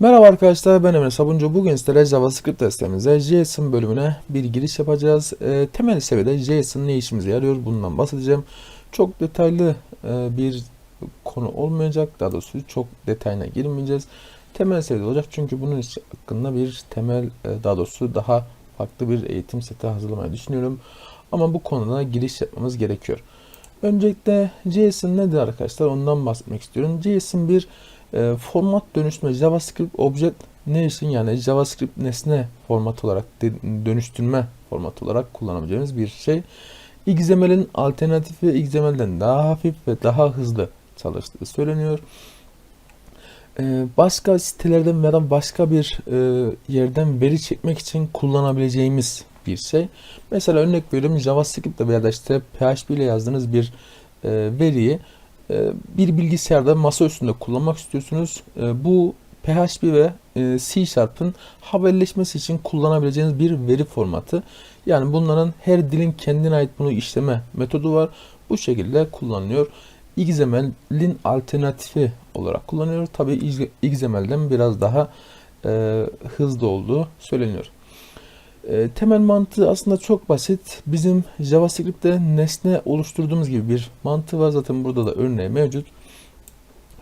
Merhaba arkadaşlar ben Emre Sabuncu. Bugün sizlere JavaScript derslerimize JSON bölümüne bir giriş yapacağız. E, temel seviyede JSON ne işimize yarıyor bundan bahsedeceğim. Çok detaylı e, bir konu olmayacak. Daha doğrusu çok detayına girmeyeceğiz. Temel seviyede olacak çünkü bunun hakkında bir temel e, daha doğrusu daha farklı bir eğitim seti hazırlamayı düşünüyorum. Ama bu konuda giriş yapmamız gerekiyor. Öncelikle JSON nedir arkadaşlar ondan bahsetmek istiyorum. JSON bir e, format dönüştürme JavaScript Object Nation yani JavaScript nesne format olarak dönüştürme format olarak kullanabileceğimiz bir şey. XML'in alternatifi XML'den daha hafif ve daha hızlı çalıştığı söyleniyor. E, başka sitelerden veya başka bir e, yerden veri çekmek için kullanabileceğimiz bir şey. Mesela örnek veriyorum JavaScript veya da işte PHP ile yazdığınız bir e, veriyi bir bilgisayarda masa üstünde kullanmak istiyorsunuz. E, bu PHP ve e, C Sharp'ın haberleşmesi için kullanabileceğiniz bir veri formatı. Yani bunların her dilin kendine ait bunu işleme metodu var. Bu şekilde kullanılıyor. XML'in alternatifi olarak kullanılıyor. Tabi XML'den biraz daha e, hızlı olduğu söyleniyor. E, temel mantığı aslında çok basit. Bizim JavaScript'te nesne oluşturduğumuz gibi bir mantığı var. Zaten burada da örneği mevcut.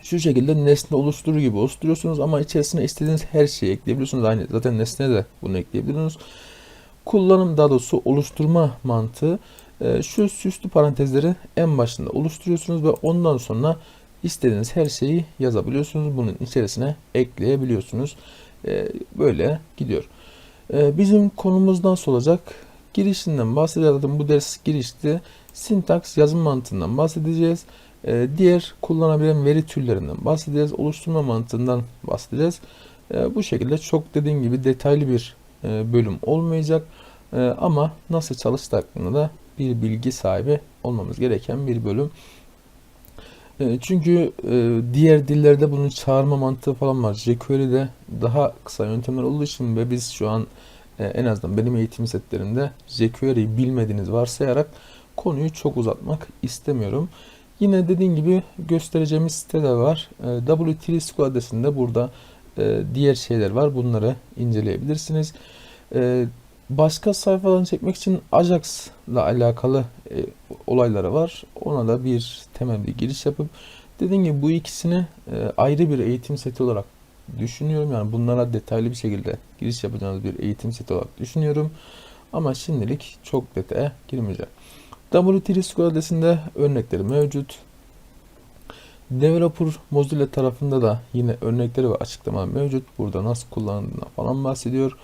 Şu şekilde nesne oluşturur gibi oluşturuyorsunuz ama içerisine istediğiniz her şeyi ekleyebiliyorsunuz. Aynı zaten nesne de bunu ekleyebiliyorsunuz. Kullanım daha doğrusu oluşturma mantığı e, şu süslü parantezleri en başında oluşturuyorsunuz ve ondan sonra istediğiniz her şeyi yazabiliyorsunuz. Bunun içerisine ekleyebiliyorsunuz. E, böyle gidiyor. Ee, bizim konumuz nasıl olacak? Girişinden bahsedeceğiz. Bu ders girişti. Sintaks yazım mantığından bahsedeceğiz. Ee, diğer kullanabilen veri türlerinden bahsedeceğiz. Oluşturma mantığından bahsedeceğiz. Ee, bu şekilde çok dediğim gibi detaylı bir e, bölüm olmayacak. Ama nasıl çalıştığı hakkında da bir bilgi sahibi olmamız gereken bir bölüm. Çünkü e, diğer dillerde bunun çağırma mantığı falan var. jQuery'de daha kısa yöntemler olduğu için ve biz şu an e, en azından benim eğitim setlerimde jQuery'yi bilmediğiniz varsayarak konuyu çok uzatmak istemiyorum. Yine dediğim gibi göstereceğimiz siteler var. E, W3 School adresinde burada diğer şeyler var. Bunları inceleyebilirsiniz. Başka sayfalarını çekmek için Ajax ile alakalı e, olayları var. Ona da bir temel bir giriş yapıp dediğim gibi bu ikisini e, ayrı bir eğitim seti olarak düşünüyorum. Yani bunlara detaylı bir şekilde giriş yapacağınız bir eğitim seti olarak düşünüyorum. Ama şimdilik çok detaya girmeyeceğim. W3 School adresinde örnekleri mevcut. Developer Mozilla tarafında da yine örnekleri ve açıklamalar mevcut. Burada nasıl kullanıldığına falan bahsediyor.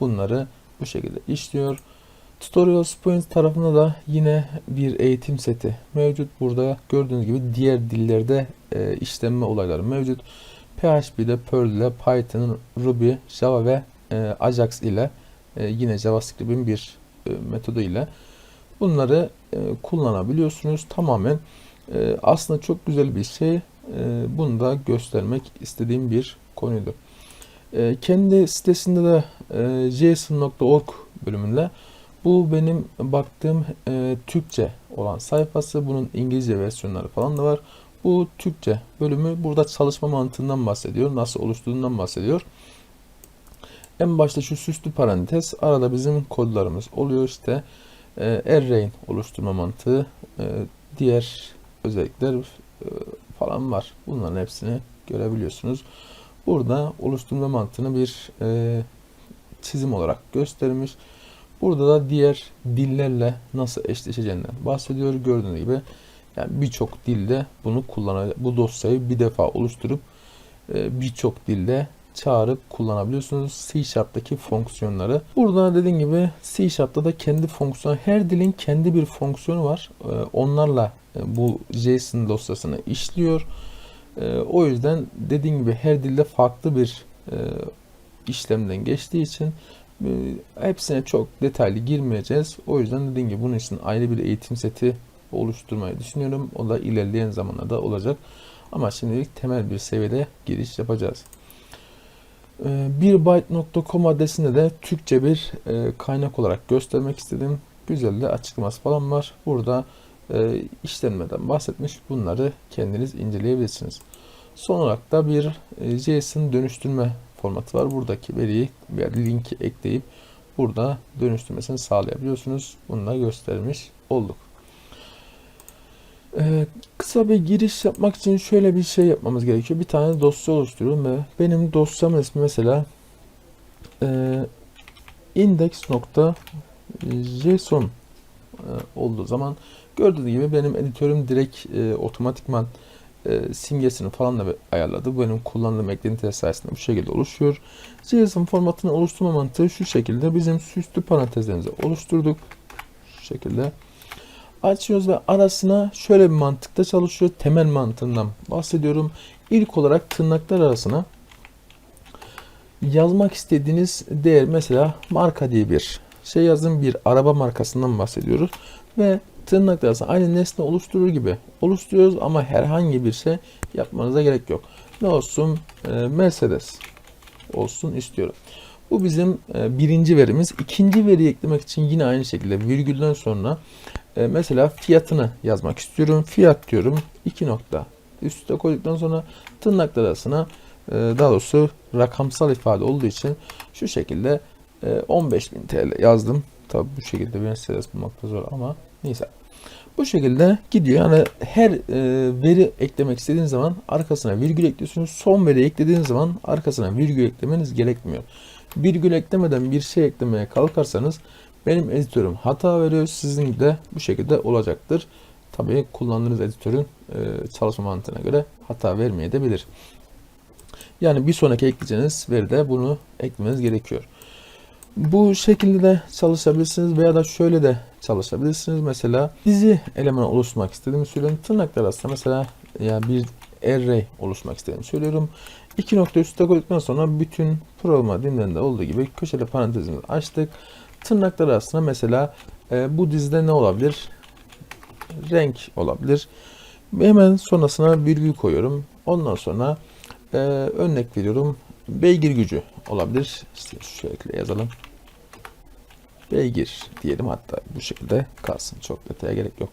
Bunları bu şekilde işliyor. Tutorials Point tarafında da yine bir eğitim seti mevcut. Burada gördüğünüz gibi diğer dillerde e, işlenme olayları mevcut. PHP'de Perl ile Python, Ruby, Java ve e, Ajax ile e, yine JavaScript'in bir e, metodu ile bunları e, kullanabiliyorsunuz. Tamamen e, aslında çok güzel bir şey. E, bunu da göstermek istediğim bir konuydu. E, kendi sitesinde de e, jason.org bölümünde bu benim baktığım e, Türkçe olan sayfası. Bunun İngilizce versiyonları falan da var. Bu Türkçe bölümü burada çalışma mantığından bahsediyor. Nasıl oluştuğundan bahsediyor. En başta şu süslü parantez arada bizim kodlarımız oluyor işte e, array oluşturma mantığı e, diğer özellikler e, falan var. Bunların hepsini görebiliyorsunuz. Burada oluşturma mantığını bir e, çizim olarak göstermiş. Burada da diğer dillerle nasıl eşleşeceğinden bahsediyor. Gördüğünüz gibi yani birçok dilde bunu kullanacak. Bu dosyayı bir defa oluşturup e, birçok dilde çağırıp kullanabiliyorsunuz. C Sharp'taki fonksiyonları. Burada dediğim gibi C Sharp'ta da kendi fonksiyon, her dilin kendi bir fonksiyonu var. E, onlarla e, bu JSON dosyasını işliyor. O yüzden dediğim gibi her dilde farklı bir işlemden geçtiği için hepsine çok detaylı girmeyeceğiz. O yüzden dediğim gibi bunun için ayrı bir eğitim seti oluşturmayı düşünüyorum. O da ilerleyen zamanlarda olacak. Ama şimdilik temel bir seviyede giriş yapacağız. E, birbyte.com adresinde de Türkçe bir e, kaynak olarak göstermek istedim. Güzel de açıklaması falan var. Burada e, işlenmeden bahsetmiş. Bunları kendiniz inceleyebilirsiniz. Son olarak da bir e, JSON dönüştürme formatı var. Buradaki veriyi veya linki ekleyip burada dönüştürmesini sağlayabiliyorsunuz. Bunu da göstermiş olduk. Ee, kısa bir giriş yapmak için şöyle bir şey yapmamız gerekiyor. Bir tane dosya oluşturuyorum ve benim dosyamın ismi mesela e, index.json e, olduğu zaman gördüğünüz gibi benim editörüm direkt e, otomatikman e, simgesini falan da ayarladı. Bu benim kullandığım eklentiler sayesinde bu şekilde oluşuyor. JSON formatını oluşturma mantığı şu şekilde. Bizim süslü parantezlerimizi oluşturduk. Şu şekilde. Açıyoruz ve arasına şöyle bir mantıkta çalışıyor. Temel mantığından bahsediyorum. İlk olarak tırnaklar arasına yazmak istediğiniz değer mesela marka diye bir şey yazın bir araba markasından bahsediyoruz ve tırnaklar arasında aynı nesne oluşturur gibi oluşturuyoruz ama herhangi bir şey yapmanıza gerek yok. Ne olsun? Ee, Mercedes olsun istiyorum. Bu bizim e, birinci verimiz. İkinci veri eklemek için yine aynı şekilde virgülden sonra e, mesela fiyatını yazmak istiyorum. Fiyat diyorum. 2 nokta. Üste koyduktan sonra tırnaklar arasına e, daha doğrusu rakamsal ifade olduğu için şu şekilde e, 15.000 TL yazdım. Tabi bu şekilde Mercedes bulmakta zor ama neyse. Bu şekilde gidiyor. Yani her e, veri eklemek istediğiniz zaman arkasına virgül ekliyorsunuz. Son veri eklediğiniz zaman arkasına virgül eklemeniz gerekmiyor. Virgül eklemeden bir şey eklemeye kalkarsanız benim editörüm hata veriyor. Sizin de bu şekilde olacaktır. Tabii kullandığınız editörün e, çalışma mantığına göre hata vermeye de bilir. Yani bir sonraki ekleyeceğiniz veride bunu eklemeniz gerekiyor. Bu şekilde de çalışabilirsiniz veya da şöyle de çalışabilirsiniz. Mesela dizi elemanı oluşturmak istediğimi söylüyorum. Tırnaklar arasında mesela ya bir array oluşturmak istediğimi söylüyorum. İki nokta üstte koyduktan sonra bütün programa dinlerinde olduğu gibi köşede parantezimizi açtık. Tırnaklar arasında mesela e, bu dizide ne olabilir? Renk olabilir. Hemen sonrasına virgül koyuyorum. Ondan sonra e, örnek veriyorum. Beygir gücü olabilir. İşte şekilde yazalım. Beygir diyelim hatta bu şekilde kalsın. Çok detaya gerek yok.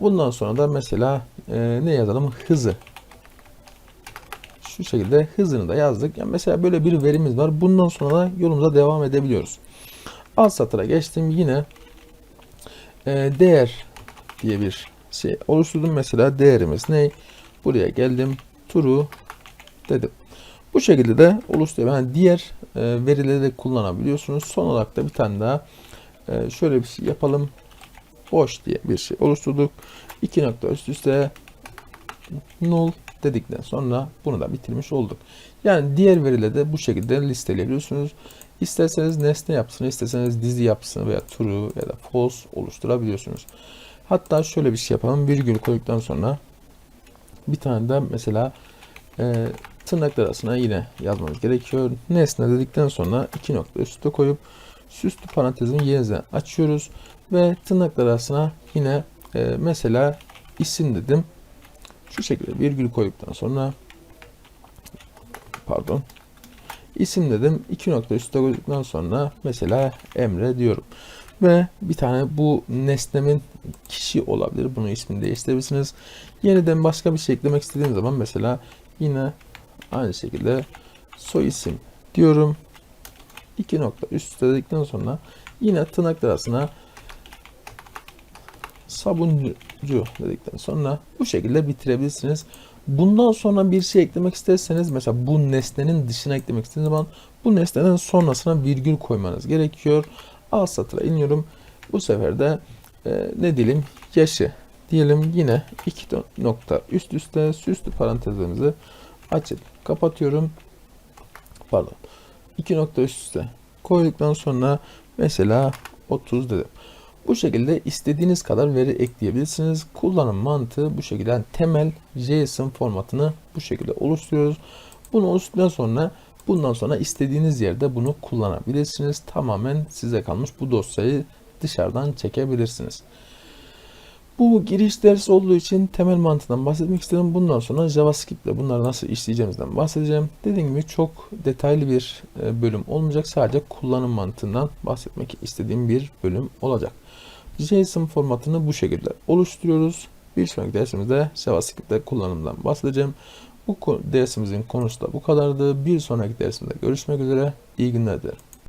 Bundan sonra da mesela e, ne yazalım? Hızı. Şu şekilde hızını da yazdık. Yani mesela böyle bir verimiz var. Bundan sonra da yolumuza devam edebiliyoruz. Alt satıra geçtim. Yine e, değer diye bir şey oluşturdum. Mesela değerimiz ne? Buraya geldim. True dedim. Bu şekilde de oluşturuyor. Yani diğer verileri de kullanabiliyorsunuz. Son olarak da bir tane daha e, şöyle bir şey yapalım. Boş diye bir şey oluşturduk. İki nokta üst üste null dedikten sonra bunu da bitirmiş olduk. Yani diğer verileri de bu şekilde listeleyebiliyorsunuz. İsterseniz nesne yapsın, isterseniz dizi yapsın veya true ya da false oluşturabiliyorsunuz. Hatta şöyle bir şey yapalım. Virgül koyduktan sonra bir tane de mesela e, tırnaklar arasına yine yazmamız gerekiyor. Nesne dedikten sonra iki nokta üstte koyup süslü parantezin yerine açıyoruz ve tırnaklar arasına yine e, mesela isim dedim. Şu şekilde virgül koyduktan sonra pardon isim dedim. iki nokta üstte koyduktan sonra mesela Emre diyorum. Ve bir tane bu nesnemin kişi olabilir. Bunu ismini değiştirebilirsiniz. Yeniden başka bir şey eklemek istediğim zaman mesela yine aynı şekilde soy isim diyorum. İki nokta üst dedikten sonra yine tırnaklar arasına sabuncu dedikten sonra bu şekilde bitirebilirsiniz. Bundan sonra bir şey eklemek isterseniz mesela bu nesnenin dışına eklemek istediğiniz zaman bu nesnenin sonrasına virgül koymanız gerekiyor. Alt satıra iniyorum. Bu sefer de e, ne diyelim yaşı diyelim yine iki nokta üst üste süslü parantezlerimizi açıp kapatıyorum. Pardon. iki nokta üst üste koyduktan sonra mesela 30 dedim. Bu şekilde istediğiniz kadar veri ekleyebilirsiniz. Kullanım mantığı bu şekilde yani temel JSON formatını bu şekilde oluşturuyoruz. Bunu oluşturduktan sonra bundan sonra istediğiniz yerde bunu kullanabilirsiniz. Tamamen size kalmış bu dosyayı dışarıdan çekebilirsiniz. Bu giriş dersi olduğu için temel mantığından bahsetmek istedim. Bundan sonra JavaScript ile bunları nasıl işleyeceğimizden bahsedeceğim. Dediğim gibi çok detaylı bir e, bölüm olmayacak. Sadece kullanım mantığından bahsetmek istediğim bir bölüm olacak. JSON formatını bu şekilde oluşturuyoruz. Bir sonraki dersimizde JavaScript ile kullanımdan bahsedeceğim. Bu dersimizin konusu da bu kadardı. Bir sonraki dersimde görüşmek üzere. İyi günler dilerim.